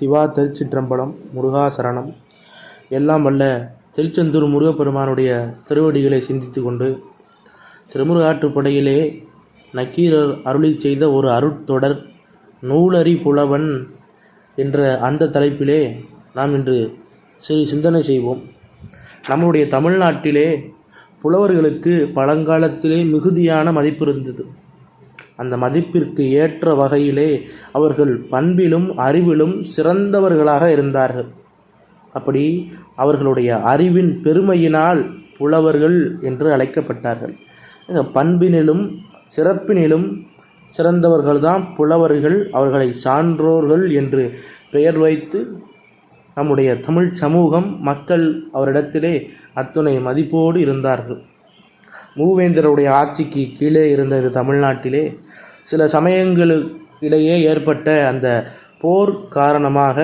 சிவா திருச்சிற்றம்பலம் முருகாசரணம் எல்லாம் வல்ல திருச்செந்தூர் முருகப்பெருமானுடைய திருவடிகளை சிந்தித்து கொண்டு திருமுருகாற்றுப்படையிலே நக்கீரர் அருளி செய்த ஒரு அருட்தொடர் நூலறி புலவன் என்ற அந்த தலைப்பிலே நாம் இன்று சிறு சிந்தனை செய்வோம். நம்முடைய தமிழ்நாட்டிலே புலவர்களுக்கு பழங்காலத்திலே மிகுதியான மதிப்பு இருந்தது. அந்த மதிப்பிற்கு ஏற்ற வகையிலே அவர்கள் பண்பிலும் அறிவிலும் சிறந்தவர்களாக இருந்தார்கள். அப்படி அவர்களுடைய அறிவின் பெருமையினால் புலவர்கள் என்று அழைக்கப்பட்டார்கள். பண்பினிலும் சிறப்பினிலும் சிறந்தவர்கள்தான் புலவர்கள் அவர்களை சான்றோர்கள் என்று பெயர் வைத்து நம்முடைய தமிழ் சமூகம் மக்கள் அவரிடத்திலே அத்துணை மதிப்போடு இருந்தார்கள். மூவேந்தருடைய ஆட்சிக்கு கீழே இருந்த இது தமிழ்நாட்டிலே. சில சமயங்களுக்கிடையே ஏற்பட்ட அந்த போர் காரணமாக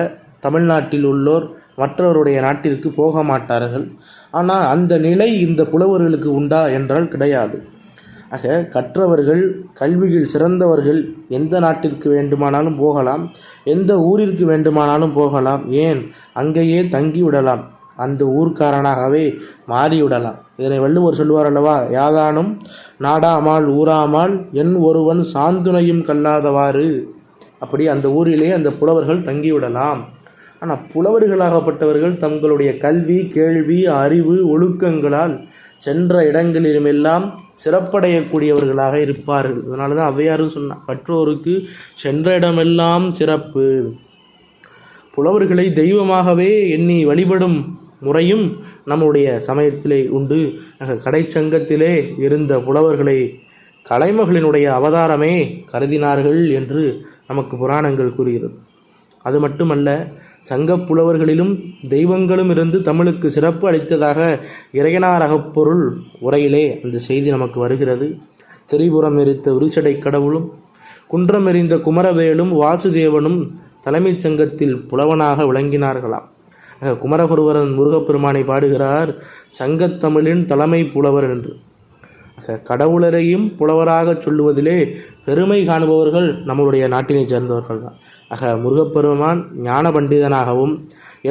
தமிழ்நாட்டில் உள்ளோர் மற்றவருடைய நாட்டிற்கு போக மாட்டார்கள். ஆனால் அந்த நிலை இந்த புலவர்களுக்கு உண்டா என்றால் கிடையாது. ஆக கற்றவர்கள் கல்வியில் சிறந்தவர்கள் எந்த நாட்டிற்கு வேண்டுமானாலும் போகலாம் எந்த ஊரிற்கு வேண்டுமானாலும் போகலாம் ஏன் அங்கேயே தங்கிவிடலாம். அந்த ஊர்க்காரனாகவே மாறிவிடலாம். இதனை வள்ளுவர் சொல்வார் அல்லவா யாதானும் நாடாமால் ஊராமால் என் ஒருவன் சாந்துணையும் கல்லாதவாறு. அப்படி அந்த ஊரிலே அந்த புலவர்கள் தங்கிவிடலாம். ஆனால் புலவர்களாகப்பட்டவர்கள் தங்களுடைய கல்வி கேள்வி அறிவு ஒழுக்கங்களால் சென்ற இடங்களிலுமெல்லாம் சிறப்படையக்கூடியவர்களாக இருப்பார்கள். அதனால தான் அவ்வையாரும் சொன்னார் கற்றோருக்கு சென்ற இடமெல்லாம் சிறப்பு. புலவர்களை தெய்வமாகவே எண்ணி வழிபடும் முறையும் நம்முடைய சமயத்திலே உண்டு. ஆக கடைச்சங்கத்திலே இருந்த புலவர்களை கலைமகளினுடைய அவதாரமே கருதினார்கள் என்று நமக்கு புராணங்கள் கூறுகிறது. அது மட்டுமல்ல சங்க புலவர்களிலும் தெய்வங்களும் இருந்து தமிழுக்கு சிறப்பு அளித்ததாக இறையனார் அகப்பொருள் உரையிலே அந்த செய்தி நமக்கு வருகிறது. திரிபுரம் எரித்த விருச்சடை கடவுளும் குன்றம் எறிந்த குமரவேலும் வாசுதேவனும் தலைமைச் சங்கத்தில் புலவனாக விளங்கினார்களாம். குமரகுருவரன் முருகப்பெருமானை பாடுகிறார் சங்கத்தமிழின் தலைமை புலவர் என்று. கடவுளரையும் புலவராக சொல்லுவதிலே பெருமை காணுபவர்கள் நம்மளுடைய நாட்டினைச் சேர்ந்தவர்கள் தான். ஆக முருகப்பெருமான் ஞான பண்டிதனாகவும்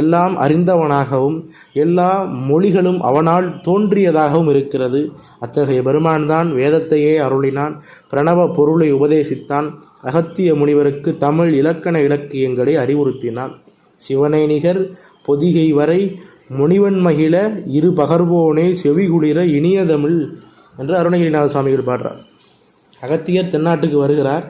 எல்லாம் அறிந்தவனாகவும் எல்லா மொழிகளும் அவனால் தோன்றியதாகவும் இருக்கிறது. அத்தகைய பெருமான் தான் வேதத்தையே அருளினான் பிரணவ பொருளை உபதேசித்தான் அகத்திய முனிவருக்கு தமிழ் இலக்கண இலக்கியங்களை அறிவுறுத்தினான். சிவனை நிகர் பொதிகை வரை முனிவன் மகிழ இரு பகர்வோனே செவிகுளிர இனிய தமிழ் என்று அருணகிரிநாத சுவாமிகள் பாடுறார். அகத்தியர் தென்னாட்டுக்கு வருகிறார்.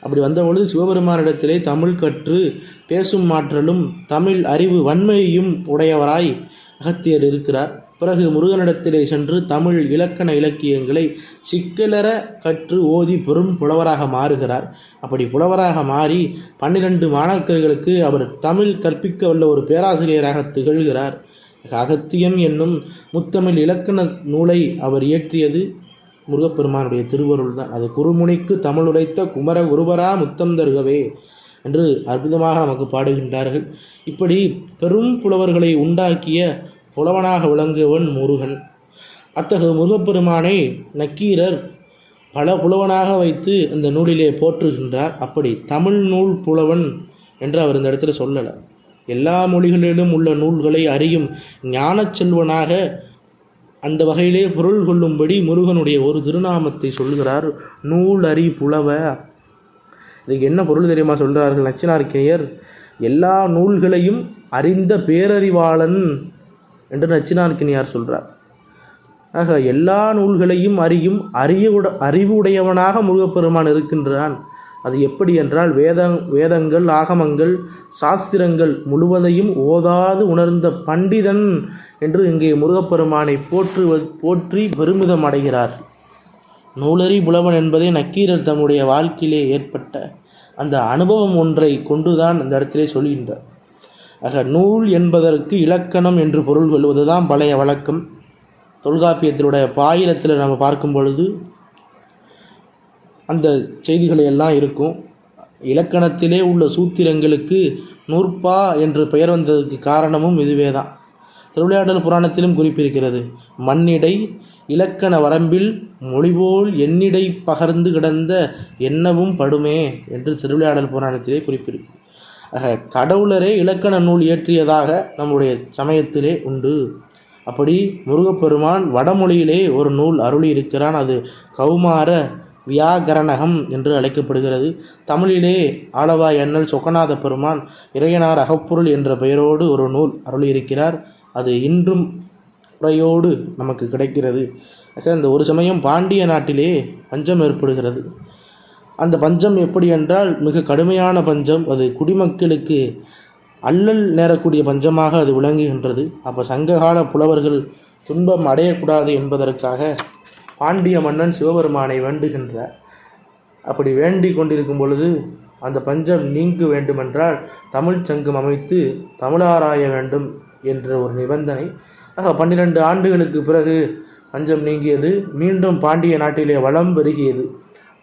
அப்படி வந்தபொழுது சிவபெருமானிடத்திலே தமிழ் கற்று பேசும் மாற்றலும் தமிழ் அறிவு வன்மையும் உடையவராய் அகத்தியர் இருக்கிறார். பிறகு முருகனிடத்திலே சென்று தமிழ் இலக்கண இலக்கியங்களை சிக்கலர கற்று ஓதி பெரும் புலவராக மாறுகிறார். அப்படி புலவராக மாறி பன்னிரண்டு மாணாக்கர்களுக்கு அவர் தமிழ் கற்பிக்க வல்ல ஒரு பேராசிரியராக திகழ்கிறார். அகத்தியம் என்னும் முத்தமிழ் இலக்கண நூலை அவர் இயற்றியது முருகப்பெருமானுடைய திருவருள் தான். அது குருமுனிக்கு தமிழ் உரைத்த குமர குருவரா முத்தம் தருகவே என்று அற்புதமாக நமக்கு பாடுகின்றார்கள். இப்படி பெரும் புலவர்களை உண்டாக்கிய புலவனாக விளங்குவன் முருகன்? அத்தகைய முருகப்பெருமானை நக்கீரர் பல புலவனாக வைத்து இந்த நூலிலே போற்றுகின்றார். அப்படி தமிழ் நூல் புலவன் என்று அவர் இந்த இடத்துல சொல்லலை. எல்லா மொழிகளிலும் உள்ள நூல்களை அறியும் ஞானச் செல்வனாக அந்த வகையிலே பொருள் கொள்ளும்படி முருகனுடைய ஒரு திருநாமத்தை சொல்கிறார். நூல் அறி புலவ. இதுக்கு என்ன பொருள் தெரியுமா சொல்கிறார்கள் நச்சினார்க்கியர் எல்லா நூல்களையும் அறிந்த பேரறிவாளன் என்று நச்சினார்க்கினியார் சொல்கிறார் ஆக எல்லா நூல்களையும் அறியும் அறிய அறிவுடையவனாக முருகப்பெருமான் இருக்கின்றான். அது எப்படி என்றால் வேத வேதங்கள் ஆகமங்கள் சாஸ்திரங்கள் முழுவதையும் ஓதாது உணர்ந்த பண்டிதன் என்று இங்கே முருகப்பெருமானை போற்று போற்றி பெருமிதம் அடைகிறார். நூலறி புலவன் என்பதை நக்கீரர் தம்முடைய வாழ்க்கையிலே ஏற்பட்ட அந்த அனுபவம் ஒன்றை கொண்டுதான் அந்த இடத்திலே சொல்கின்றார். ஆக நூல் என்பதற்கு இலக்கணம் என்று பொருள் கொள்வதுதான் பழைய வழக்கம். தொல்காப்பியத்தினுடைய பாயிரத்தில் நம்ம பார்க்கும் பொழுது அந்த செய்திகள் எல்லாம் இருக்கும். இலக்கணத்திலே உள்ள சூத்திரங்களுக்கு நூற்பா என்று பெயர் வந்ததற்கு காரணமும் இதுவே தான். திருவிளையாடல் புராணத்திலும் குறிப்பிருக்கிறது. மண்ணிடை இலக்கண வரம்பில் மொழிபோல் எண்ணிடை பகர்ந்து கிடந்த என்னவும் படுமே என்று திருவிளையாடல் புராணத்திலே குறிப்பிருக்கும் கடவுளரே இலக்கண நூல் இயற்றியதாக நம்முடைய சமயத்திலே உண்டு. அப்படி முருகப்பெருமான் வடமொழியிலே ஒரு நூல் அருளி இருக்கிறான் அது கௌமார வியாகரணகம் என்று அழைக்கப்படுகிறது. தமிழிலே ஆளவா எண்ணல் சொக்கநாத பெருமான் இறையனார் அகப்பொருள் என்ற பெயரோடு ஒரு நூல் அருளியிருக்கிறார். அது இன்றும் உரையோடு நமக்கு கிடைக்கிறது. ஆக இந்த ஒரு சமயம் பாண்டிய நாட்டிலே பஞ்சம் ஏற்படுகிறது. அந்த பஞ்சம் எப்படி என்றால் மிக கடுமையான பஞ்சம். அது குடிமக்களுக்கு அல்லல் நேரக்கூடிய பஞ்சமாக அது விளங்குகின்றது. அப்போ சங்ககால புலவர்கள் துன்பம் அடையக்கூடாது என்பதற்காக பாண்டிய மன்னன் சிவபெருமானை வேண்டுகின்றார். அப்படி வேண்டிக் கொண்டிருக்கும் பொழுது அந்த பஞ்சம் நீங்க வேண்டுமென்றால் தமிழ் சங்கம் அமைத்து தமிழாராய வேண்டும் என்ற ஒரு நிபந்தனை. ஆக பன்னிரண்டு ஆண்டுகளுக்கு பிறகு பஞ்சம் நீங்கியது. மீண்டும் பாண்டிய நாட்டிலே வளம் பெருகியது.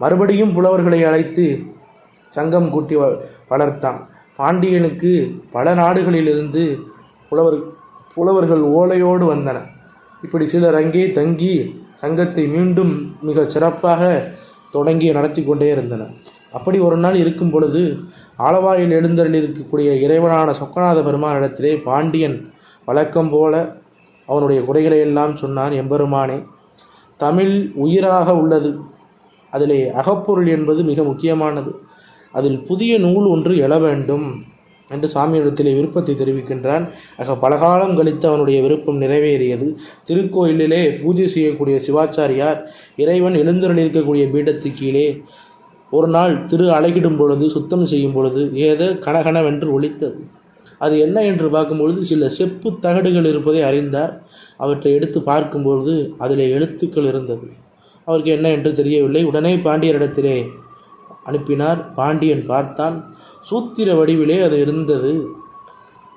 மறுபடியும் புலவர்களை அழைத்து சங்கம் கூட்டி வ வளர்த்தான். பாண்டியனுக்கு பல நாடுகளிலிருந்து புலவர் புலவர்கள் ஓலையோடு வந்தனர். இப்படி சிலர் அங்கே தங்கி சங்கத்தை மீண்டும் மிக சிறப்பாக தொடங்கி நடத்தி கொண்டே இருந்தனர். அப்படி ஒரு நாள் இருக்கும் பொழுது ஆலவாயில் எழுந்தருள் இருக்கக்கூடிய இறைவனான சொக்கநாத பெருமானிடத்திலே பாண்டியன் வழக்கம் போல அவனுடைய குறைகளை எல்லாம் சொன்னான் எம்பெருமானே தமிழ் உயிராக உள்ளது. அதிலே அகப்பொருள் என்பது மிக முக்கியமானது. அதில் புதிய நூல் ஒன்று எழ வேண்டும் என்று சாமியிடத்திலே விருப்பத்தை தெரிவிக்கின்றான். ஆக பலகாலம் கழித்து அவனுடைய விருப்பம் நிறைவேறியது. திருக்கோயிலிலே பூஜை செய்யக்கூடிய சிவாச்சாரியார் இறைவன் எழுந்தருள் இருக்கக்கூடிய பீடத்து கீழே ஒரு நாள் திரு அழகிடும் பொழுது சுத்தம் செய்யும் பொழுது ஏதோ கனகனவென்று ஒழித்தது அது என்ன என்று பார்க்கும்பொழுது சில செப்பு தகடுகள் இருப்பதை அறிந்தார். அவற்றை எடுத்து பார்க்கும்பொழுது அதில் எழுத்துக்கள் இருந்தது. அவருக்கு என்ன என்று தெரியவில்லை. உடனே பாண்டியரிடத்திலே அனுப்பினார். பாண்டியன் பார்த்தான். சூத்திர வடிவிலே அது இருந்தது.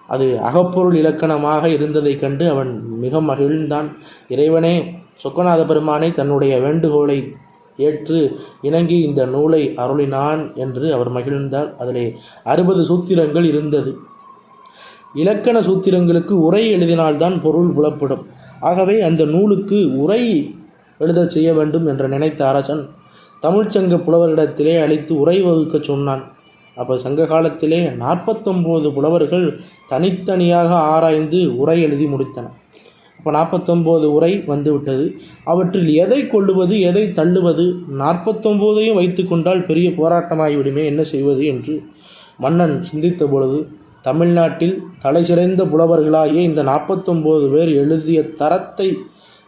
அது அகப்பொருள் இலக்கணமாக இருந்ததைக் கண்டு அவன் மிக மகிழ்ந்தான். இறைவனே சொக்கநாத பெருமானை தன்னுடைய வேண்டுகோளை ஏற்று இணங்கி இந்த நூலை அருளினான் என்று அவர் மகிழ்ந்தார். அதிலே அறுபது சூத்திரங்கள் இருந்தது. இலக்கண சூத்திரங்களுக்கு உரை எழுதினால்தான் பொருள் புலப்படும். ஆகவே அந்த நூலுக்கு உரை எழுதச் செய்ய வேண்டும் என்று நினைத்த அரசன் தமிழ்ச்சங்க புலவரிடத்திலே அழைத்து உரை வகுக்கச் சொன்னான். அப்போ சங்க காலத்திலே நாற்பத்தொம்போது புலவர்கள் தனித்தனியாக ஆராய்ந்து உரை எழுதி முடித்தனர் அப்போ நாற்பத்தொம்போது உரை வந்துவிட்டது. அவற்றில் எதை கொள்ளுவது எதை தள்ளுவது நாற்பத்தொம்போதையும் வைத்து கொண்டால் பெரிய போராட்டமாகிவிடுமே என்ன செய்வது என்று மன்னன் சிந்தித்த பொழுது தமிழ்நாட்டில் தலை சிறந்த புலவர்களாகிய இந்த நாற்பத்தொம்போது பேர் எழுதிய தரத்தை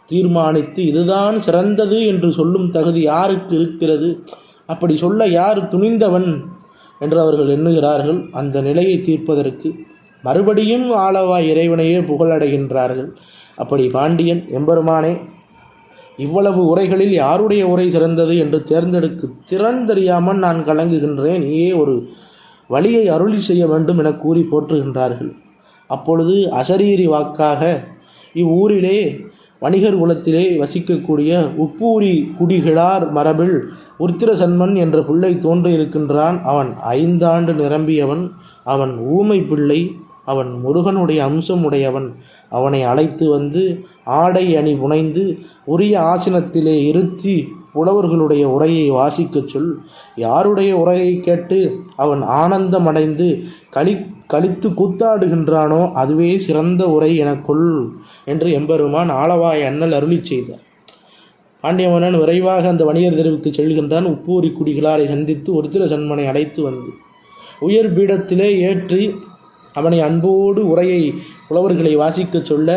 தீர்மானித்து இதுதான் சிறந்தது என்று சொல்லும் தகுதி யாருக்கு இருக்கிறது? அப்படி சொல்ல யார் துணிந்தவன் என்று அவர்கள் எண்ணுகிறார்கள். அந்த நிலையை தீர்ப்பதற்கு மறுபடியும் ஆளவா இறைவனையே புகழடைகின்றார்கள். அப்படி பாண்டியன் எம்பெருமானே இவ்வளவு உரைகளில் யாருடைய உரை சிறந்தது என்று தேர்ந்தெடுக்க திறன் தெரியாமல் நான் கலங்குகின்றேன். நீயே ஒரு வழியை அருளி செய்ய வேண்டும் என கூறி போற்றுகின்றார்கள். அப்பொழுது அசரீரி வாக்காக இவ்வூரிலே வணிகர் குலத்திலே வசிக்கக்கூடிய உப்பூரி குடிகிழார் மரபில் உருத்திர சன்மன் என்ற பிள்ளை தோன்றியிருக்கின்றான். அவன் ஐந்தாண்டு நிரம்பியவன். அவன் ஊமை பிள்ளை. அவன் முருகனுடைய அம்சம் உடையவன் அவனை அழைத்து வந்து ஆடை அணி புனைந்து உரிய ஆசனத்திலே இருத்தி புலவர்களுடைய உரையை வாசிக்கச் சொல். யாருடைய உரையை கேட்டு அவன் ஆனந்தமடைந்து களி கழித்து கூத்தாடுகின்றானோ அதுவே சிறந்த உரை எனக்குள் என்று எம்பெருமான் ஆளவாய் அண்ணல் அருளி செய்தார். பாண்டியமன்னன் விரைவாக அந்த வணிகர் தெருவுக்கு செல்கின்றான். உப்பூரி குடிகளாரை சந்தித்து ஒருத்திர சன்மனை அழைத்து வந்து உயர் பீடத்திலே ஏற்றி அவனை அன்போடு உரையை புலவர்களை வாசிக்கச் சொல்ல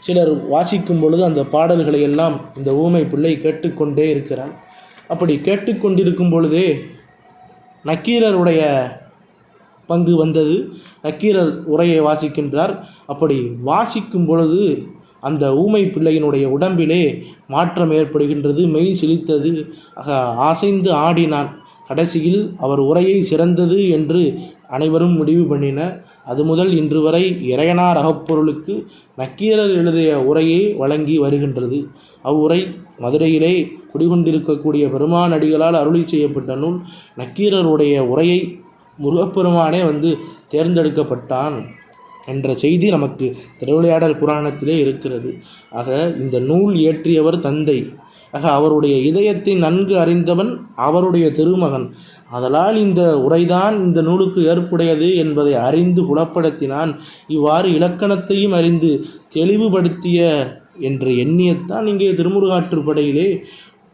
சிலர் வாசிக்கும் பொழுது அந்த பாடல்களை எல்லாம் இந்த ஊமை பிள்ளை கேட்டுக்கொண்டே இருக்கிறான். அப்படி கேட்டுக்கொண்டிருக்கும் பொழுதே நக்கீரருடைய பங்கு வந்தது. நக்கீரர் உரையை வாசிக்கின்றார். அப்படி வாசிக்கும் பொழுது அந்த ஊமை பிள்ளையினுடைய உடம்பிலே மாற்றம் ஏற்படுகின்றது மெய் சிலித்தது. ஆக அசைந்து ஆடினான். கடைசியில் அவர் உரையை சிறந்தது என்று அனைவரும் முடிவு பண்ணினர். அது முதல் இன்று வரை இறையனார் அகப்பொருளுக்கு நக்கீரர் எழுதிய உரையை வழங்கி வருகின்றது. அவ்வுரை மதுரையிலே குடிகொண்டிருக்கக்கூடிய பெருமானடிகளால் அருளி செய்யப்பட்ட நூல் நக்கீரருடைய உரையை முருகப்பெருமானே வந்து தேர்ந்தெடுக்கப்பட்டான் என்ற செய்தி நமக்கு திருவிளையாடல் புராணத்திலே இருக்கிறது. ஆக இந்த நூல் இயற்றியவர் தந்தை ஆக அவருடைய இதயத்தை நன்கு அறிந்தவன் அவருடைய திருமகன். அதனால் இந்த உரைதான் இந்த நூலுக்கு ஏற்புடையது என்பதை அறிந்து புலப்படுத்தினான் இவ்வாறு இலக்கணத்தையும் அறிந்து தெளிவுபடுத்திய என்று எண்ணியத்தான் இங்கே திருமுருகாற்றுப்படையிலே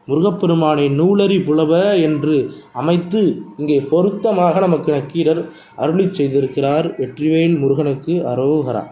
முருகப்பெருமானை நூலறி புலவ என்று அமைத்து இங்கே பொருத்தமாக நமக்கு நக்கீரர் அருளிச் செய்திருக்கிறார். வெற்றிவேல் முருகனுக்கு அரோகரா.